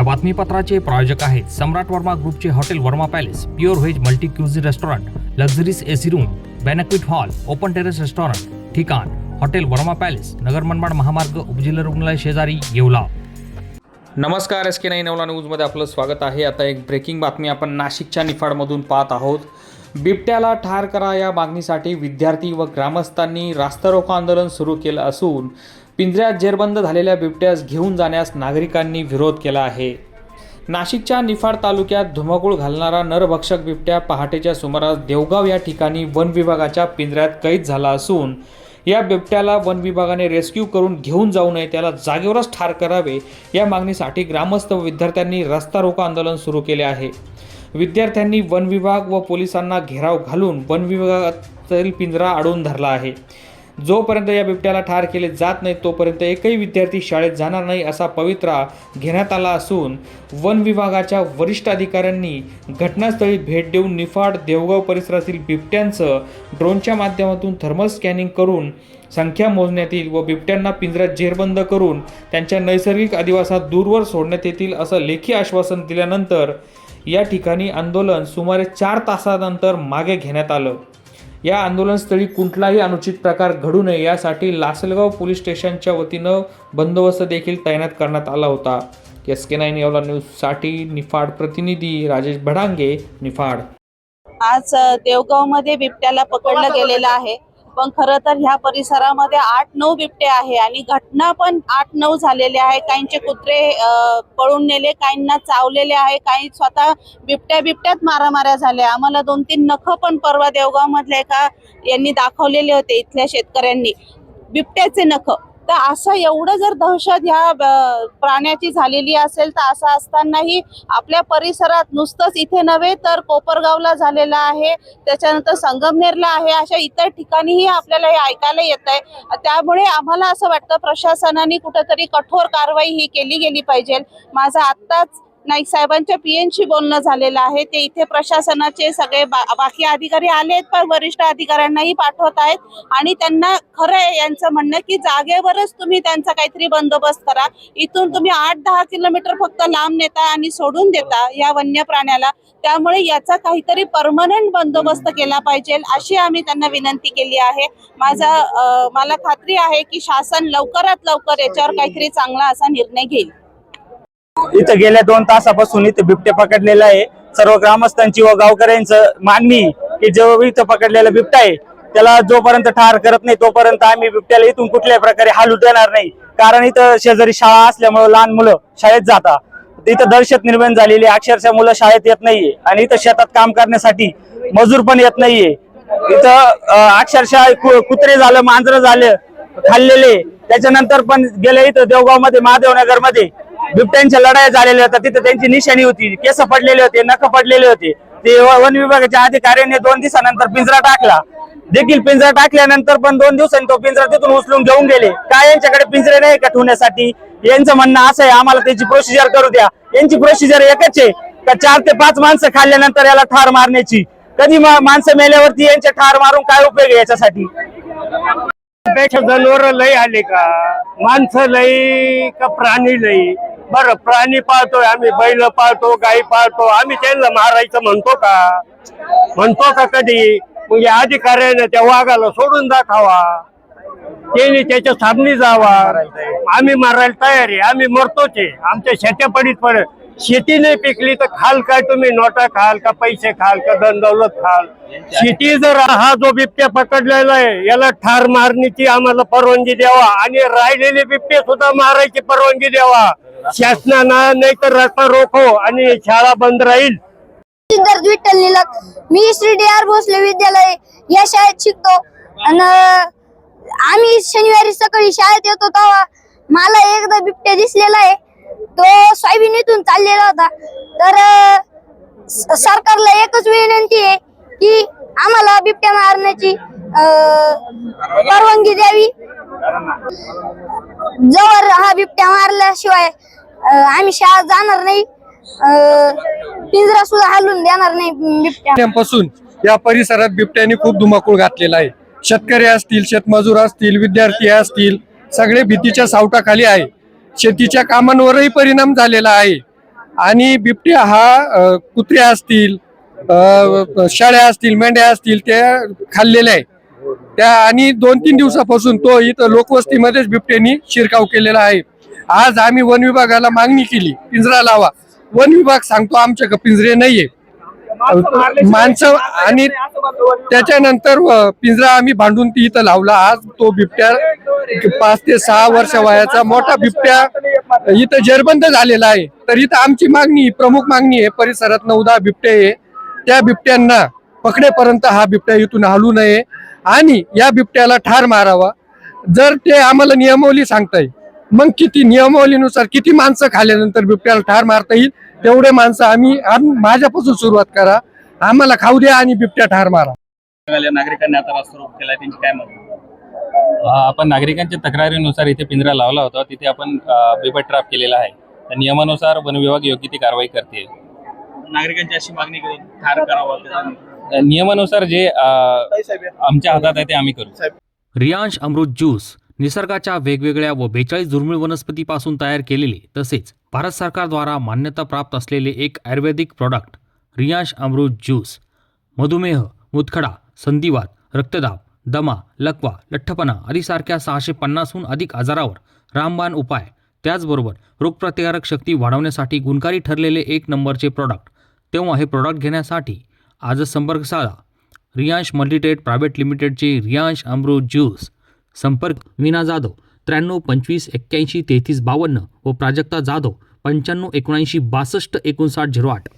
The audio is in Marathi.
या बातमीपत्राचे प्रायोजक आहेत सम्राट वर्मा ग्रुपचे hotel Verma palace pure veg multi cuisine restaurant luxuries AC room banquet hall open terrace restaurant ठिकाण हॉटेल वर्मा पॅलेस नगर मनमाड महामार्ग उपजिल्हा रुग्णालय शेजारी येवला. नमस्कार एस के नाईन नवला न्यूजमध्ये आपलं स्वागत आहे. आता एक ब्रेकिंग बातमी आपण नाशिकच्या निफाडमधून पाहत आहोत. बिबट्याला ठार करा या मागणीसाठी विद्यार्थी व ग्रामस्थांनी रास्तारोको आंदोलन सुरू केलं असून पिंजऱ्यात जेरबंद झालेल्या बिबट्यास घेऊन जाण्यास नागरिकांनी विरोध केला आहे. नाशिकच्या निफाड तालुक्यात धुमाकूळ घालणारा नरभक्षक बिबट्या पहाटेच्या सुमारास देवगाव या ठिकाणी वन विभागाच्या पिंजऱ्यात कैद झाला असून या बिबट्याला वन विभागाने रेस्क्यू करून घेऊन जाऊ नये त्याला जागेवरच ठार करावे या मागणीसाठी ग्रामस्थ व विद्यार्थ्यांनी रस्ता रोको आंदोलन सुरू केले आहे. विद्यार्थ्यांनी वन विभाग व पोलिसांना घेराव घालून वन विभागातील पिंजरा अडवून धरला आहे. जोपर्यंत या बिबट्याला ठार केले जात नाही तोपर्यंत एकही विद्यार्थी शाळेत जाणार नाही असा पवित्रा घेण्यात आला असून वन विभागाच्या वरिष्ठ अधिकाऱ्यांनी घटनास्थळी भेट देऊन निफाड देवगाव परिसरातील बिबट्यांचं ड्रोनच्या माध्यमातून थर्मल स्कॅनिंग करून संख्या मोजण्यात येईल व बिबट्यांना पिंजऱ्यात जेरबंद करून त्यांच्या नैसर्गिक अधिवासात दूरवर सोडण्यात येतील असं लेखी आश्वासन दिल्यानंतर या ठिकाणी आंदोलन सुमारे चार तासानंतर मागे घेण्यात आलं. या आंदोलनस्थळी कुठलाही अनुचित प्रकार घडू नये यासाठी लासलगाव पोलीस स्टेशनच्या वतीनं बंदोबस्त देखील तैनात करण्यात आला होता. एस के नाईन येवला न्यूजसाठी निफाड प्रतिनिधी राजेश भडांगे निफाड. आज देवगावमध्ये बिबट्याला पकडलं गेलेलं आहे. पण खरं तर ह्या परिसरामध्ये आठ नऊ बिबटे आहे आणि घटना पण आठ नऊ झालेल्या आहे. काहींचे कुत्रे पळून नेले काहींना चावलेले आहे काही स्वतः बिबट्या बिबट्यात मारामाऱ्या झाल्या. आम्हाला दोन तीन नख पण परवा देवगाव मधल्या एका यांनी दाखवलेले होते इथल्या शेतकऱ्यांनी. बिबट्याचे नख. तर असं एवढं जर दहशत ह्या प्राण्याची झालेली असेल तर असं असतानाही आपल्या परिसरात नुसतंच इथे नव्हे तर कोपरगावला झालेला आहे त्याच्यानंतर संगमनेरला आहे अशा इतर ठिकाणीही आपल्याला हे ऐकायला येत आहे. त्यामुळे आम्हाला असं वाटतं प्रशासनाने कुठंतरी कठोर कारवाई ही केली गेली पाहिजे. माझा आत्ताच नाईक साहेबांच्या पीएनशी बोलणं झालेलं आहे. ते इथे प्रशासनाचे सगळे बा- बाकी अधिकारी आलेत पण वरिष्ठ अधिकाऱ्यांनाही पाठवत आहेत. आणि त्यांना खरं आहे यांचं म्हणणं की जागेवरच तुम्ही त्यांचा काहीतरी बंदोबस्त करा. इथून तुम्ही आठ दहा किलोमीटर फक्त लांब नेता आणि सोडून देता या वन्य प्राण्याला. त्यामुळे याचा काहीतरी परमनंट बंदोबस्त केला पाहिजे अशी आम्ही त्यांना विनंती केली आहे. माझा मला खात्री आहे की शासन लवकरात लवकर याच्यावर काहीतरी चांगला असा निर्णय घेईल. इथं गेल्या दोन तासापासून इथं बिबटे पकडलेला आहे. सर्व ग्रामस्थांची व गावकऱ्यांचं मागणी की जो इथं पकडलेला बिबटा आहे त्याला जोपर्यंत ठार करत नाही तोपर्यंत आम्ही बिबट्याला इथून कुठल्याही प्रकारे हालू देणार नाही. कारण इथं शेजारी शाळा असल्यामुळे लहान मुलं शाळेत जातात इथं दहशत निर्माण झालेली अक्षरशः मुलं शाळेत येत नाहीये आणि इथं शेतात काम करण्यासाठी मजूर पण येत नाहीये. इथं अक्षरशः कुत्रे झालं मांजरं झालं खाल्लेले. त्याच्यानंतर पण गेले इथं देवगावमध्ये महादेवनगरमध्ये बिबट्यांच्या लढाया झालेल्या होत्या. तिथे त्यांची निशाणी होती. केस पडलेले होते नख पडलेले होते. ते वन विभागाच्या अधिकाऱ्यांनी दोन दिवसानंतर पिंजरा टाकला. देखील पिंजरा टाकल्यानंतर पण दोन दिवसांनी तो पिंजरा तिथून उचलून घेऊन गेले. काय यांच्याकडे पिंजरे नाही का ठेवण्यासाठी? यांचं म्हणणं असं आहे आम्हाला त्याची प्रोसिजर करू द्या. यांची प्रोसिजर एकच आहे का चार ते पाच माणसं खाल्ल्यानंतर याला ठार मारण्याची. कधी माणसं मेल्यावरती यांचे ठार मारून काय उपयोग आहे याच्यासाठी? पेक्षा जनावर लय आले का? माणसं लई का प्राणी लई? बरं प्राणी पाळतोय आम्ही बैल पाळतो गाई पाळतो. आम्ही त्यांना मारायचं म्हणतो का? म्हणतो का कधी? मग या अधिकाऱ्याने त्या वाघाला सोडून दाखवा. त्यांनी त्याच्या सामनी जावा. आम्ही मारायला तयार आहे. आम्ही मरतोच ते आमच्या शेत्या पडीत पडत. शेती नाही पिकली तर खाल काय तुम्ही? नोटा खाल का पैसे खाल का धन दौलत खाल? शेती जर हा जो बिबट्या पकडलेला आहे याला ठार मारण्याची आम्हाला परवानगी द्यावा आणि राहिलेले बिबटे सुद्धा मारायची परवानगी द्यावा. शासनानं नाही तर रस्ता रोखो आणि शाळा बंद राहील. सिद्धार्थ विठ्ठल निलक. मी श्री डी आर भोसले विद्यालय या शाळेत शिकतो. आणि आम्ही शनिवारी सकाळी शाळेत येतो तेव्हा मला एकदा बिबट्या दिसलेला आहे. तो सोयाबीनीतून चाललेला होता. तर सरकारला एकच विनंती आहे की आम्हाला बिबट्या मारण्याची परवानगी द्यावी. जवळ हा बिबट्या मारल्याशिवाय आम्ही शाळा जाणार नाही. अं, पिंजरा सुद्धा हलून देणार नाही बिबट्यापासून या परिसरात बिबट्याने खूप धुमाकूळ घातलेला आहे. शेतकरी असतील शेतमजूर असतील विद्यार्थी असतील सगळे भीतीच्या सावटाखाली आहे. शेतीच्या कामांवरही परिणाम झालेला आहे. आणि बिबट्या हा कुत्र्या असतील शाळ्या असतील मेंढ्या असतील त्या खाल्लेल्या आहे त्या आणि दोन तीन दिवसापासून तो इथं लोकवस्तीमध्येच बिबट्यांनी शिरकाव केलेला आहे. आज आम्ही वन विभागाला मागणी केली पिंजरा लावा. वन विभाग सांगतो आमच्याकडे पिंजरे नाहीये. माणसं आणि त्याच्यानंतर पिंजरा आम्ही भांडून ती इथं लावला. आज तो बिबट्या पाच ते सहा वर्ष वयाचा मोठा बिबट्या इथं जेरबंद झालेला आहे. तर इथं आमची मागणी प्रमुख मागणी आहे परिसरात नऊ दहा बिबटे आहे. त्या बिबट्यांना पकडेपर्यंत हा बिबट्या इथून हलू नये आणि या बिबट्याला ठार मारावा. जर ते आम्हाला नियमावली सांगताय मग किती नियमावलीनुसार किती माणसं खाल्ल्यानंतर बिबट्याला ठार मारता येईल? तेवढे माणसं आम्ही आम- माझ्यापासून सुरुवात करा. आम्हाला खाऊ द्या आणि बिबट्या ठार मारा. नागरिकांनी आता रस्ता रोक केला त्यांची काय मत? अ, आपण नागरिकांच्या तक्रारीनुसार इथे पिंजरा लावला होता. तिथे आपण बिबट ट्रॅप केलेला आहे. त्या नियमानुसार वन विभाग योग्य ती कारवाई करते नागरिकांची अशी मागणी करून ठार करावा नियमानुसार जे आमच्या हातात आहे ते आम्ही करू. रियांश अमृत ज्यूस निसर्गाच्या वेगवेगळ्या व बेचाळीस दुर्मिळ वनस्पतीपासून तयार केलेले तसेच भारत सरकारद्वारा मान्यता प्राप्त असलेले एक आयुर्वेदिक प्रॉडक्ट रियांश अमृत ज्यूस मधुमेह मुतखडा संधिवात रक्तदाब दमा लकवा लठ्ठपणा आदीसारख्या सहाशे पन्नासहून अधिक आजारावर रामबाण उपाय. त्याचबरोबर रोगप्रतिकारक शक्ती वाढवण्यासाठी गुणकारी ठरलेले एक नंबरचे प्रॉडक्ट तेव्हा हे प्रॉडक्ट घेण्यासाठी आजच संपर्क साधा रियांश मल्टीटेट प्रायव्हेट लिमिटेडचे रियांश अमृत ज्यूस संपर्क मीना जाधव. त्र्याण्णव पंचवीस एक्क्याऐंशी तेहतीस बावन्न व प्राजक्ता जाधव पंच्याण्णव एकोणऐंशी बासष्ट एकोणसाठ झिरो आठ.